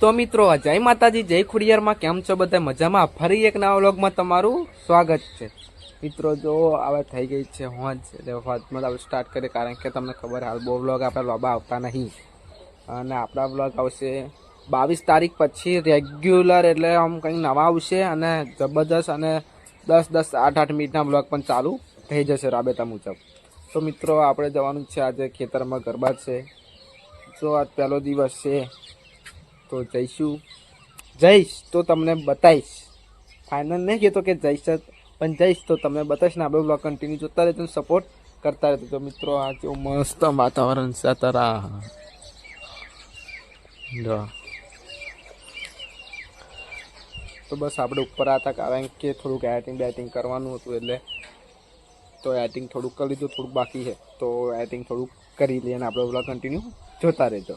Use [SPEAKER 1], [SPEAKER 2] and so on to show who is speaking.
[SPEAKER 1] તો
[SPEAKER 2] મિત્રો જય માતાજી, જય ખુડિયારમાં કેમ છો બધા? મજામાં? ફરી એક નવા વ્લોગમાં તમારું સ્વાગત છે. મિત્રો, જો હવે થઈ ગઈ છે હોંજ, એટલે હોંજમાં આપણે સ્ટાર્ટ કરીએ, કારણ કે તમને ખબર હાલ બહુ વ્લોગ આપણા લોબા આવતા નહીં. અને આપણા વ્લોગ આવશે બાવીસ તારીખ પછી રેગ્યુલર એટલે આમ કંઈક નવા આવશે અને જબરદસ્ત અને દસ દસ, આઠ આઠ મિનિટના વ્લોગ પણ ચાલુ થઈ જશે રાબેતા મુજબ. તો મિત્રો, આપણે જવાનું છે આજે ખેતરમાં ગરબા છે. જો આજ પહેલો દિવસ છે, તો જઈશું. જઈશ તો તમને બતાવીશ. ફાઇનલ નહીં કહેતો કે જઈશ જ, પણ જઈશ તો તમને બતાવીશ ને આપણે બ્લોગ કન્ટિન્યુ જોતા રહેજો સપોર્ટ કરતા રહેજો. તો મિત્રો, આ જો મસ્ત વાતાવરણ છે તારા તો બસ આપણે ઉપર હતા કારણ કે થોડુંક એડિટિંગ બેટિંગ કરવાનું હતું એટલે તો એડિટિંગ થોડુંક કરી લીધું, થોડુંક બાકી છે. તો એડિટિંગ થોડુંક કરી લઈએ અને આપણે બ્લોગ કન્ટિન્યુ જોતા રહેજો.